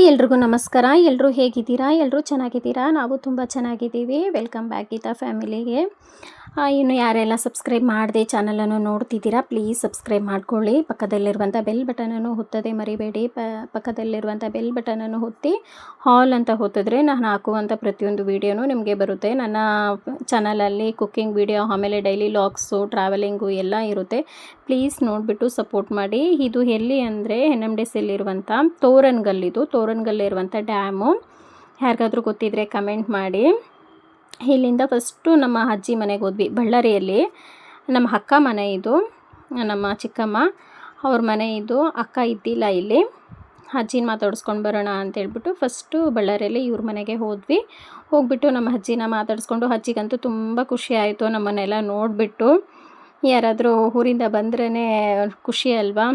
Hi ಎಲ್ರಿಗೂ ನಮಸ್ಕಾರ. ಎಲ್ಲರೂ ಹೇಗಿದ್ದೀರಾ? ಎಲ್ಲರೂ ಚೆನ್ನಾಗಿದ್ದೀರಾ? ನಾವು ತುಂಬ ಚೆನ್ನಾಗಿದ್ದೀವಿ. ವೆಲ್ಕಮ್ ಬ್ಯಾಕ್ ಗೀತಾ ಫ್ಯಾಮಿಲಿಗೆ ಇನ್ನು ಯಾರೆಲ್ಲ ಸಬ್ಸ್ಕ್ರೈಬ್ ಮಾಡದೆ ಚಾನಲನ್ನು ನೋಡ್ತಿದ್ದೀರಾ ಪ್ಲೀಸ್ ಸಬ್ಸ್ಕ್ರೈಬ್ ಮಾಡ್ಕೊಳ್ಳಿ. ಪಕ್ಕದಲ್ಲಿರುವಂಥ ಬೆಲ್ ಬಟನನ್ನು ಒತ್ತದೆ ಮರಿಬೇಡಿ. ಪ ಪಕ್ಕದಲ್ಲಿರುವಂಥ ಬೆಲ್ ಬಟನನ್ನು ಒತ್ತಿ ಹಾಲ್ ಅಂತ ಹೊತ್ತಿದ್ರೆ ನಾನು ಹಾಕುವಂಥ ಪ್ರತಿಯೊಂದು ವೀಡಿಯೋನು ನಿಮಗೆ ಬರುತ್ತೆ. ನನ್ನ ಚಾನಲಲ್ಲಿ ಕುಕ್ಕಿಂಗ್ ವೀಡಿಯೋ ಆಮೇಲೆ ಡೈಲಿ ಲಾಗ್ಸು ಟ್ರಾವೆಲಿಂಗು ಎಲ್ಲ ಇರುತ್ತೆ. ಪ್ಲೀಸ್ ನೋಡಿಬಿಟ್ಟು ಸಪೋರ್ಟ್ ಮಾಡಿ. ಇದು ಎಲ್ಲಿ ಅಂದರೆ ಎನ್ ಎಂ ಡಿ ಸಿಲಿರುವಂಥ ತೋರನ್ಗಲ್ಲಿದು ತೋರನ್ಗಲ್ಲಿರುವಂಥ ಡ್ಯಾಮು. ಯಾರಿಗಾದರೂ ಗೊತ್ತಿದ್ದರೆ ಕಮೆಂಟ್ ಮಾಡಿ. ಇಲ್ಲಿಂದ ಫಸ್ಟು ನಮ್ಮ ಅಜ್ಜಿ ಮನೆಗೆ ಹೋದ್ವಿ, ಬಳ್ಳಾರಿಯಲ್ಲಿ. ನಮ್ಮ ಅಕ್ಕ ಮನೆ ಇದು, ನಮ್ಮ ಚಿಕ್ಕಮ್ಮ. ಅವ್ರ ಮನೆ ಇದು, ಅಕ್ಕ ಇದ್ದಿಲ್ಲ ಇಲ್ಲಿ. ಅಜ್ಜಿನ ಮಾತಾಡಿಸ್ಕೊಂಡು ಬರೋಣ ಅಂತೇಳ್ಬಿಟ್ಟು ಫಸ್ಟು ಬಳ್ಳಾರಿಯಲ್ಲಿ ಇವ್ರ ಮನೆಗೆ ಹೋದ್ವಿ. ಹೋಗ್ಬಿಟ್ಟು ನಮ್ಮ ಅಜ್ಜಿನ ಮಾತಾಡಿಸ್ಕೊಂಡು ಅಜ್ಜಿಗಂತೂ ತುಂಬ ಖುಷಿ ಆಯಿತು ನಮ್ಮನ್ನೆಲ್ಲ ನೋಡಿಬಿಟ್ಟು. ಯಾರಾದರೂ ಊರಿಂದ ಬಂದ್ರೇ ಖುಷಿ ಅಲ್ವಾ?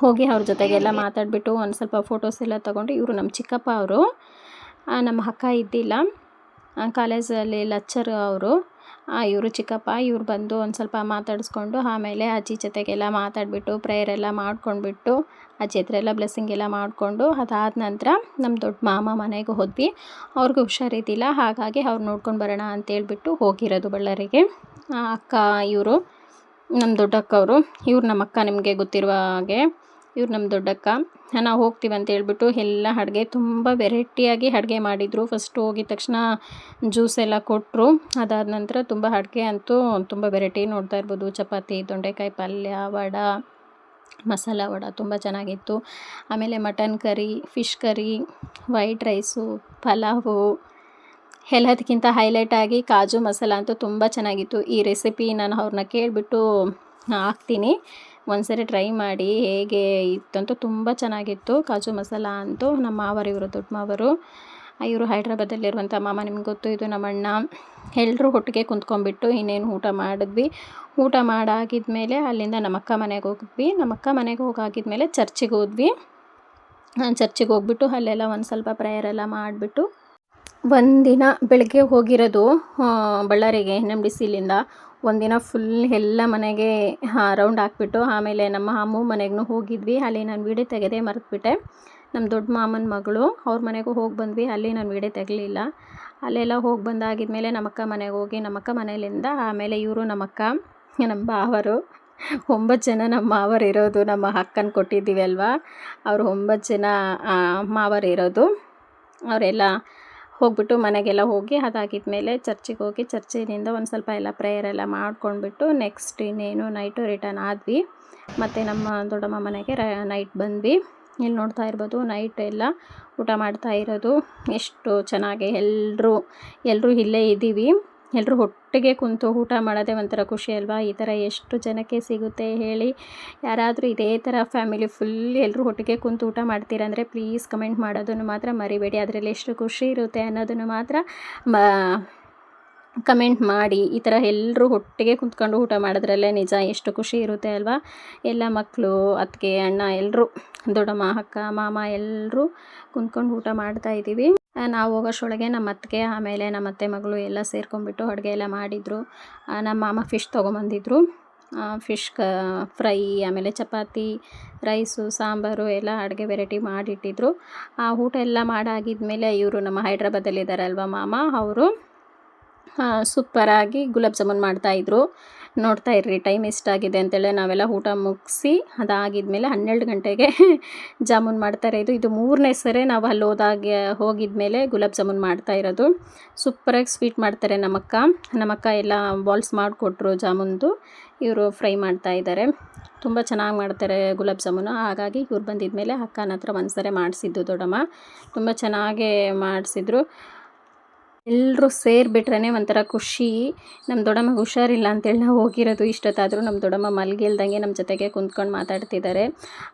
ಹೋಗಿ ಅವ್ರ ಜೊತೆಗೆಲ್ಲ ಮಾತಾಡಿಬಿಟ್ಟು ಒಂದು ಸ್ವಲ್ಪ ಫೋಟೋಸ್ ಎಲ್ಲ ತೊಗೊಂಡು ಇವರು ನಮ್ಮ ಚಿಕ್ಕಪ್ಪ ಅವರು. ನಮ್ಮ ಅಕ್ಕ ಇದ್ದಿಲ್ಲ. ಕಾಲೇಜಲ್ಲಿ ಲಚ್ಚರ್ ಅವರು. ಇವರು ಚಿಕ್ಕಪ್ಪ, ಇವ್ರು ಬಂದು ಒಂದು ಸ್ವಲ್ಪ ಮಾತಾಡಿಸ್ಕೊಂಡು ಆಮೇಲೆ ಅಜ್ಜಿ ಜೊತೆಗೆಲ್ಲ ಮಾತಾಡಿಬಿಟ್ಟು ಪ್ರೇಯರ್ ಎಲ್ಲ ಮಾಡ್ಕೊಂಡ್ಬಿಟ್ಟು, ಅಜ್ಜಿ ಹತ್ರ ಎಲ್ಲ ಬ್ಲೆಸ್ಸಿಂಗ್ ಎಲ್ಲ ಮಾಡಿಕೊಂಡು ಅದಾದ ನಂತರ ನಮ್ಮ ದೊಡ್ಡ ಮಾಮ ಮನೆಗೆ ಹೋದ್ವಿ. ಅವ್ರಿಗೂ ಹುಷಾರಿದ್ದಿಲ್ಲ. ಹಾಗಾಗಿ ಅವ್ರು ನೋಡ್ಕೊಂಡು ಬರೋಣ ಅಂತೇಳ್ಬಿಟ್ಟು ಹೋಗಿರೋದು ಬಳ್ಳಾರಿಗೆ. ಅಕ್ಕ ಇವರು ನಮ್ಮ ದೊಡ್ಡಕ್ಕವರು, ಇವ್ರು ನಮ್ಮ ಅಕ್ಕ ನಿಮಗೆ ಗೊತ್ತಿರುವ ಹಾಗೆ ಇವ್ರು ನಮ್ಮ ದೊಡ್ಡಕ್ಕ. ನಾವು ಹೋಗ್ತೀವಿ ಅಂತ ಹೇಳ್ಬಿಟ್ಟು ಎಲ್ಲ ಅಡುಗೆ ತುಂಬ ವೆರೈಟಿಯಾಗಿ ಅಡುಗೆ ಮಾಡಿದರು. ಫಸ್ಟ್ ಹೋಗಿದ ತಕ್ಷಣ ಜ್ಯೂಸ್ ಎಲ್ಲ ಕೊಟ್ಟರು ಅದಾದ ನಂತರ ತುಂಬ ಅಡುಗೆ ಅಂತೂ ತುಂಬ ವೆರೈಟಿ ನೋಡ್ತಾ ಇರ್ಬೋದು. ಚಪಾತಿ, ತೊಂಡೆಕಾಯಿ, ಪಲ್ಯ, ವಡ, ಮಸಾಲ ವಡ ತುಂಬ ಚೆನ್ನಾಗಿತ್ತು. ಆಮೇಲೆ mutton curry fish curry white rice pulao, ಎಲ್ಲದಕ್ಕಿಂತ ಆಗಿ ಕಾಜು ಮಸಾಲ ಅಂತೂ ತುಂಬ ಚೆನ್ನಾಗಿತ್ತು. ಈ ರೆಸಿಪಿ ನಾನು ಅವ್ರನ್ನ ಕೇಳಿಬಿಟ್ಟು ಹಾಕ್ತೀನಿ. ಒಂದ್ಸರಿ ಟ್ರೈ ಮಾಡಿ ಹೇಗೆ ಇತ್ತಂತೂ ತುಂಬ ಚೆನ್ನಾಗಿತ್ತು. ಕಾಜು ಮಸಾಲ ಅಂತೂ ನಮ್ಮ ಮಾವರು ಇವರು, ದೊಡ್ಡ ಮಾವರು. ಇವರು ಹೈದ್ರಾಬಾದಲ್ಲಿರುವಂಥ ಮಾಮ, ನಿಮ್ಗೆ ಗೊತ್ತು, ಇದು ನಮ್ಮ ಅಣ್ಣ. ಎಲ್ಲರೂ ಒಟ್ಟಿಗೆ ಕುಂತ್ಕೊಂಡ್ಬಿಟ್ಟು ಇನ್ನೇನು ಊಟ ಮಾಡಿದ್ವಿ. ಊಟ ಮಾಡಾಗಿದ್ಮೇಲೆ ಅಲ್ಲಿಂದ ನಮ್ಮಕ್ಕ ಮನೆಗೆ ಹೋಗಿದ್ವಿ. ನಮ್ಮ ಅಕ್ಕ ಮನೆಗೆ ಹೋಗಾಗಿದ್ಮೇಲೆ ಚರ್ಚಿಗೆ ಹೋದ್ವಿ. ಚರ್ಚಿಗೆ ಹೋಗ್ಬಿಟ್ಟು ಅಲ್ಲೆಲ್ಲ ಒಂದು ಸ್ವಲ್ಪ ಪ್ರೇಯರ್ ಎಲ್ಲ ಮಾಡಿಬಿಟ್ಟು ಒಂದಿನ ಬೆಳಗ್ಗೆ ಹೋಗಿರೋದು ಬಳ್ಳಾರಿಗೆ ಎನ್ ಎಂ ಡಿ ಸಿಲಿಂದ ಒಂದಿನ ಫುಲ್ ಎಲ್ಲ ಮನೆಗೆ ರೌಂಡ್ ಹಾಕ್ಬಿಟ್ಟು ಆಮೇಲೆ ನಮ್ಮ ಅಮ್ಮ ಮನೆಗೂ ಹೋಗಿದ್ವಿ. ಅಲ್ಲಿ ನಾನು ವೀಡಿಯೋ ತೆಗೆದೇ ಮರೆತುಬಿಟ್ಟೆ. ನಮ್ಮ ದೊಡ್ಡ ಮಾಮನ ಮಗಳು, ಅವ್ರ ಮನೆಗೂ ಹೋಗಿ ಬಂದ್ವಿ. ಅಲ್ಲಿ ನಾನು ವೀಡಿಯೋ ತೆಗಲಿಲ್ಲ. ಅಲ್ಲೆಲ್ಲ ಹೋಗಿ ಬಂದಾಗಿದ್ಮೇಲೆ ನಮ್ಮಕ್ಕ ಮನೆಗೆ ಹೋಗಿ ನಮ್ಮಕ್ಕ ಮನೆಯಲ್ಲಿಂದ ಆಮೇಲೆ ಇವರು ನಮ್ಮಕ್ಕ ನಮ್ಮ ಬಾವರು ಒಂಬತ್ತು ಜನ ನಮ್ಮ ಮಾವರು ಇರೋದು, ನಮ್ಮ ಅಕ್ಕನ ಕೊಟ್ಟಿದ್ದೀವಿ ಅಲ್ವಾ? ಅವರು ಒಂಬತ್ತು ಜನ ಮಾವರು ಇರೋದು. ಅವರೆಲ್ಲ ಹೋಗ್ಬಿಟ್ಟು ಮನೆಗೆಲ್ಲ ಹೋಗಿ ಅದಾಗಿದ್ಮೇಲೆ ಚರ್ಚಿಗೆ ಹೋಗಿ ಚರ್ಚಿನಿಂದ ಒಂದು ಸ್ವಲ್ಪ ಎಲ್ಲ ಪ್ರೇಯರ್ ಎಲ್ಲ ಮಾಡ್ಕೊಂಡ್ಬಿಟ್ಟು ನೆಕ್ಸ್ಟ್ ಇನ್ನೇನು ನೈಟು ರಿಟರ್ನ್ ಆದ್ವಿ. ಮತ್ತು ನಮ್ಮ ದೊಡ್ಡಮ್ಮ ಮನೆಗೆ ನೈಟ್ ಬಂದ್ವಿ. ಇಲ್ಲಿ ನೋಡ್ತಾ ಇರ್ಬೋದು ನೈಟ್ ಎಲ್ಲ ಊಟ ಮಾಡ್ತಾ ಇರೋದು. ಎಷ್ಟು ಚೆನ್ನಾಗಿ ಎಲ್ಲರೂ ಎಲ್ಲರೂ ಇಲ್ಲೇ ಇದ್ದೀವಿ. ಎಲ್ಲರೂ ಒಟ್ಟಿಗೆ ಕುಂತು ಊಟ ಮಾಡೋದೇ ಒಂಥರ ಖುಷಿ ಅಲ್ವಾ? ಈ ಥರ ಎಷ್ಟು ಜನಕ್ಕೆ ಸಿಗುತ್ತೆ ಹೇಳಿ ಯಾರಾದರೂ ಇದೇ ಥರ ಫ್ಯಾಮಿಲಿ ಫುಲ್ ಎಲ್ಲರೂ ಒಟ್ಟಿಗೆ ಕುಂತು ಊಟ ಮಾಡ್ತೀರಂದರೆ ಪ್ಲೀಸ್ ಕಮೆಂಟ್ ಮಾಡೋದನ್ನು ಮಾತ್ರ ಮರಿಬೇಡಿ. ಅದರಲ್ಲಿ ಎಷ್ಟು ಖುಷಿ ಇರುತ್ತೆ ಅನ್ನೋದನ್ನು ಮಾತ್ರ ಕಮೆಂಟ್ ಮಾಡಿ. ಈ ಥರ ಎಲ್ಲರೂ ಒಟ್ಟಿಗೆ ಕುಂತ್ಕೊಂಡು ಊಟ ಮಾಡೋದ್ರಲ್ಲೇ ನಿಜ ಎಷ್ಟು ಖುಷಿ ಇರುತ್ತೆ ಅಲ್ವಾ? ಎಲ್ಲ ಮಕ್ಕಳು ಅತ್ತಿಗೆ ಅಣ್ಣ ಎಲ್ಲರೂ ದೊಡ್ಡಮ್ಮ ಅಕ್ಕ ಮಾಮ ಎಲ್ಲರೂ ಕುಂತ್ಕೊಂಡು ಊಟ ಮಾಡ್ತಾ ಇದ್ದೀವಿ. ಆ, ನಾವು ಹೋಗೋಷ್ಟೊಳಗೆ ನಮ್ಮ ಅತ್ತಿಗೆ, ಆಮೇಲೆ ನಮ್ಮ ಅತ್ತೆ ಮಗಳು ಎಲ್ಲ ಸೇರ್ಕೊಂಡ್ಬಿಟ್ಟು ಅಡುಗೆ ಎಲ್ಲ ಮಾಡಿದರು. ನಮ್ಮ ಮಾಮ ಫಿಶ್ ತೊಗೊಂಬಂದಿದ್ರು. ಫಿಶ್ ಕ ಫ್ರೈ ಆಮೇಲೆ ಚಪಾತಿ ರೈಸು ಸಾಂಬಾರು ಎಲ್ಲ ಅಡುಗೆ ವೆರೈಟಿ ಮಾಡಿಟ್ಟಿದ್ರು. ಆ, ಊಟ ಎಲ್ಲ ಮಾಡಾಗಿದ್ಮೇಲೆ ಇವರು ನಮ್ಮ ಹೈದ್ರಾಬಾದಲ್ಲಿದ್ದಾರಲ್ವ ಮಾಮ, ಅವರು ಸೂಪರಾಗಿ ಗುಲಾಬ್ ಜಾಮೂನ್ ಮಾಡ್ತಾಯಿದ್ರು ನೋಡ್ತಾ ಇರ್ರಿ ಟೈಮ್ ಎಷ್ಟಾಗಿದೆ ಅಂತೇಳಿ ನಾವೆಲ್ಲ ಊಟ ಮುಗಿಸಿ ಅದಾಗಿದ್ಮೇಲೆ ಹನ್ನೆರಡು ಗಂಟೆಗೆ ಜಾಮೂನ್ ಮಾಡ್ತಾರೆ ಇದು ಇದು ಮೂರನೇ ಸರಿ ನಾವು ಅಲ್ಲಿ ಹೋದಾಗ, ಹೋಗಿದ್ಮೇಲೆ ಗುಲಾಬ್ ಜಾಮೂನ್ ಮಾಡ್ತಾ ಇರೋದು. ಸೂಪರಾಗಿ ಸ್ವೀಟ್ ಮಾಡ್ತಾರೆ ನಮ್ಮಕ್ಕ. ನಮ್ಮಕ್ಕ ಎಲ್ಲ ಬಾಲ್ಸ್ ಮಾಡಿಕೊಟ್ರು ಜಾಮೂನ್ದು. ಇವರು ಫ್ರೈ ಮಾಡ್ತಾ ಇದ್ದಾರೆ ತುಂಬ ಚೆನ್ನಾಗಿ ಮಾಡ್ತಾರೆ ಗುಲಾಬ್ ಜಾಮೂನು. ಹಾಗಾಗಿ ಇವ್ರು ಬಂದಿದ್ಮೇಲೆ ಅಕ್ಕನ ಹತ್ರ ಒಂದು ಸರಿ ಮಾಡಿಸಿದ್ದು ದೊಡ್ಡಮ್ಮ. ತುಂಬ ಚೆನ್ನಾಗೇ ಮಾಡಿಸಿದ್ರು. ಎಲ್ಲರೂ ಸೇರಿಬಿಟ್ರೇ ಒಂಥರ ಖುಷಿ. ನಮ್ಮ ದೊಡ್ಡಮ್ಮ ಹುಷಾರಿಲ್ಲ ಅಂತೇಳಿ ನಾವು ಹೋಗಿರೋದು ಇಷ್ಟೊತ್ತಾದರೂ ನಮ್ಮ ದೊಡ್ಡಮ್ಮ ಮಲಗಿಲ್ದಂಗೆ ನಮ್ಮ ಜೊತೆಗೆ ಕುಂತ್ಕೊಂಡು ಮಾತಾಡ್ತಿದ್ದಾರೆ.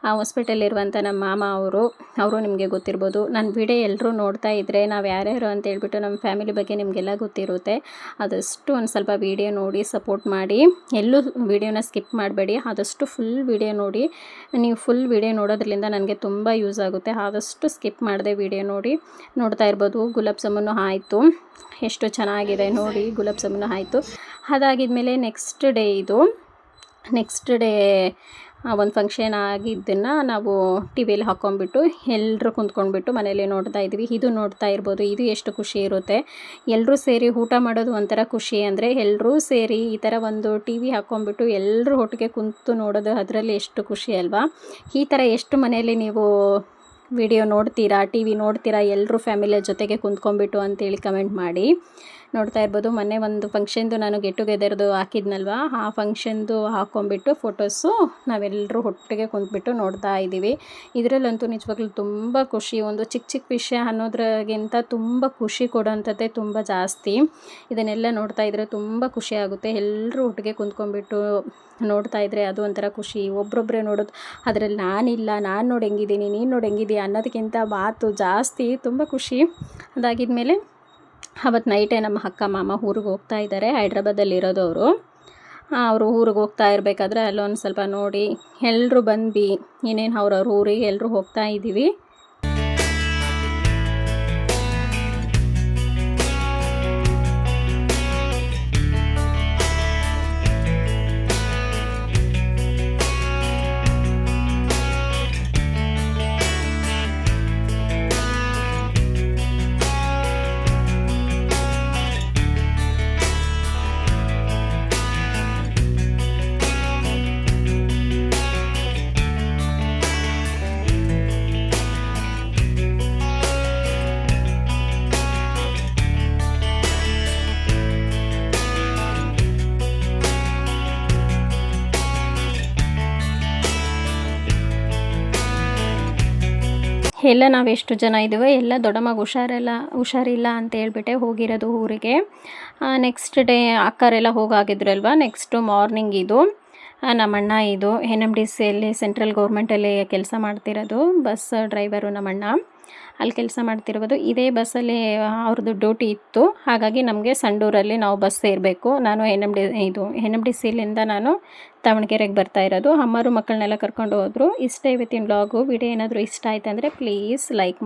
ಆ ಹಾಸ್ಪಿಟಲಿರುವಂಥ ನಮ್ಮ ಮಾಮ ಅವರು ಅವರು ನಿಮಗೆ ಗೊತ್ತಿರ್ಬೋದು. ನನ್ನ ವಿಡಿಯೋ ಎಲ್ಲರೂ ನೋಡ್ತಾ ಇದ್ದರೆ ನಾವು ಯಾರ್ಯಾರು ಅಂತ ಹೇಳ್ಬಿಟ್ಟು ನಮ್ಮ ಫ್ಯಾಮಿಲಿ ಬಗ್ಗೆ ನಿಮಗೆಲ್ಲ ಗೊತ್ತಿರುತ್ತೆ. ಆದಷ್ಟು ಒಂದು ಸ್ವಲ್ಪ ವಿಡಿಯೋ ನೋಡಿ ಸಪೋರ್ಟ್ ಮಾಡಿ. ಎಲ್ಲೂ ವಿಡಿಯೋನ ಸ್ಕಿಪ್ ಮಾಡಬೇಡಿ. ಆದಷ್ಟು ಫುಲ್ ವಿಡಿಯೋ ನೋಡಿ. ನೀವು ಫುಲ್ ವಿಡಿಯೋ ನೋಡೋದ್ರಿಂದ ನನಗೆ ತುಂಬ ಯೂಸ್ ಆಗುತ್ತೆ. ಆದಷ್ಟು ಸ್ಕಿಪ್ ಮಾಡಿದೆ ವಿಡಿಯೋ ನೋಡಿ. ನೋಡ್ತಾ ಇರ್ಬೋದು. ಗುಲಾಬ್ ಜಾಮೂನು ಆಯಿತು. ಎಷ್ಟು ಚೆನ್ನಾಗಿದೆ ನೋಡಿ, ಗುಲಾಬ್ ಜಾಮೂನು ಆಯಿತು. ಅದಾಗಿದ್ಮೇಲೆ ನೆಕ್ಸ್ಟ್ ಡೇ ಇದು. ನೆಕ್ಸ್ಟ್ ಡೇ ಒಂದು ಫಂಕ್ಷನ್ ಆಗಿದ್ದನ್ನು ನಾವು ಟಿ ವಿಯಲ್ಲಿ ಹಾಕ್ಕೊಂಬಿಟ್ಟು ಎಲ್ಲರೂ ಕುಂತ್ಕೊಂಡ್ಬಿಟ್ಟು ಮನೇಲಿ ನೋಡ್ತಾ ಇದ್ವಿ. ಇದು ನೋಡ್ತಾ ಇರ್ಬೋದು, ಇದು ಎಷ್ಟು ಖುಷಿ ಇರುತ್ತೆ. ಎಲ್ಲರೂ ಸೇರಿ ಊಟ ಮಾಡೋದು ಒಂಥರ ಖುಷಿ ಅಂದರೆ ಎಲ್ಲರೂ ಸೇರಿ ಈ ಥರ ಒಂದು ಟಿ ವಿ ಹಾಕ್ಕೊಂಬಿಟ್ಟು ಎಲ್ಲರೂ ಒಟ್ಟಿಗೆ ಕುಂತು ನೋಡೋದು ಅದರಲ್ಲಿ ಎಷ್ಟು ಖುಷಿ ಅಲ್ವಾ? ಈ ಥರ ಎಷ್ಟು ಮನೆಯಲ್ಲಿ ನೀವು ವಿಡಿಯೋ ನೋಡ್ತೀರಾ ಟಿ ವಿ ನೋಡ್ತೀರಾ ಎಲ್ಲರೂ ಫ್ಯಾಮಿಲಿಯ ಜೊತೆಗೆ ಕುಂತ್ಕೊಂಡ್ಬಿಟ್ಟು ಅಂತೇಳಿ ಕಮೆಂಟ್ ಮಾಡಿ. ನೋಡ್ತಾ ಇರ್ಬೋದು. ಮೊನ್ನೆ ಒಂದು ಫಂಕ್ಷನ್ದು ನಾನು ಗೆಟ್ ಟುಗೆದರ್ದು ಹಾಕಿದ್ನಲ್ವ? ಆ ಫಂಕ್ಷನ್ದು ಹಾಕೊಂಡ್ಬಿಟ್ಟು ಫೋಟೋಸು ನಾವೆಲ್ಲರೂ ಒಟ್ಟಿಗೆ ಕುಂತ್ಬಿಟ್ಟು ನೋಡ್ತಾ ಇದ್ದೀವಿ. ಇದರಲ್ಲಂತೂ ನಿಜವಾಗ್ಲೂ ತುಂಬ ಖುಷಿ. ಒಂದು ಚಿಕ್ಕ ಚಿಕ್ಕ ವಿಷಯ ಅನ್ನೋದ್ರಗಿಂತ ತುಂಬ ಖುಷಿ ಕೊಡೋಂಥದ್ದೇ ತುಂಬ ಜಾಸ್ತಿ. ಇದನ್ನೆಲ್ಲ ನೋಡ್ತಾ ಇದ್ದರೆ ತುಂಬ ಖುಷಿ ಆಗುತ್ತೆ. ಎಲ್ಲರೂ ಒಟ್ಟಿಗೆ ಕುಂತ್ಕೊಂಡ್ಬಿಟ್ಟು ನೋಡ್ತಾ ಇದ್ರೆ ಅದು ಒಂಥರ ಖುಷಿ. ಒಬ್ರೊಬ್ಬರೇ ನೋಡೋದು ಅದರಲ್ಲಿ ನಾನಿಲ್ಲ, ನಾನು ನೋಡಿ ಹೆಂಗಿದ್ದೀನಿ, ನೀನು ನೋಡಿ ಹೆಂಗಿದೀಯ ಅನ್ನೋದಕ್ಕಿಂತ ಮಾತು ಜಾಸ್ತಿ. ತುಂಬ ಖುಷಿ. ಅದಾಗಿದ್ಮೇಲೆ ಅವತ್ತು ನೈಟೇ ನಮ್ಮ ಅಕ್ಕ ಮಾಮ ಊರಿಗೆ ಹೋಗ್ತಾ ಇದ್ದಾರೆ ಹೈದ್ರಾಬಾದಲ್ಲಿರೋದು ಅವರು. ಅವರು ಊರಿಗೆ ಹೋಗ್ತಾ ಇರಬೇಕಾದ್ರೆ ಅಲ್ಲೊಂದು ಸ್ವಲ್ಪ ನೋಡಿ ಎಲ್ಲರೂ ಬಂದು ಇನ್ನೇನು ಅವ್ರವ್ರ ಊರಿಗೆ ಎಲ್ಲರೂ ಹೋಗ್ತಾ ಇದ್ದೀವಿ ಎಲ್ಲ ನಾವು ಎಷ್ಟು ಜನ ಇದ್ದೀವೋ, ಎಲ್ಲ ದೊಡ್ಡಮ್ಮಗೆ ಹುಷಾರೆಲ್ಲ, ಹುಷಾರಿಲ್ಲ ಅಂತ ಹೇಳ್ಬಿಟ್ಟೆ ಹೋಗಿರೋದು ಊರಿಗೆ. ನೆಕ್ಸ್ಟ್ ಡೇ ಅಕ್ಕರೆಲ್ಲ ಹೋಗಾಗಿದ್ರಲ್ವ ನೆಕ್ಸ್ಟು ಮಾರ್ನಿಂಗ್ ಇದು. ನಮ್ಮಣ್ಣ ಇದು ಎನ್ ಎಂ ಡಿ ಸಿಯಲ್ಲಿ ಸೆಂಟ್ರಲ್ ಗೌರ್ಮೆಂಟಲ್ಲಿ ಕೆಲಸ ಮಾಡ್ತಿರೋದು ಬಸ್ ಡ್ರೈವರು ನಮ್ಮಣ್ಣ. ಅಲ್ಲಿ ಕೆಲಸ ಮಾಡ್ತಿರೋದು ಇದೇ ಬಸ್ಸಲ್ಲಿ ಅವ್ರದ್ದು ಡ್ಯೂಟಿ ಇತ್ತು. ಹಾಗಾಗಿ ನಮಗೆ ಸಂಡೂರಲ್ಲಿ ನಾವು ಬಸ್ ಸೇರಬೇಕು. ನಾನು ಎನ್ ಎಂ ಡಿ ಇದು ಎನ್ ಎಂ ಡಿ ಸಿಲಿಂದ ನಾನು ದಾವಣಗೆರೆಗೆ ಬರ್ತಾ ಇರೋದು. ಅಮ್ಮರು ಮಕ್ಕಳನ್ನೆಲ್ಲ ಕರ್ಕೊಂಡು ಹೋದರು. ಇಷ್ಟೇ ಇವತ್ತಿನ ಬ್ಲಾಗು ವಿಡಿಯೋ ಏನಾದರೂ ಇಷ್ಟ ಆಯ್ತು ಅಂದರೆ ಪ್ಲೀಸ್ ಲೈಕ್ ಮಾಡಿ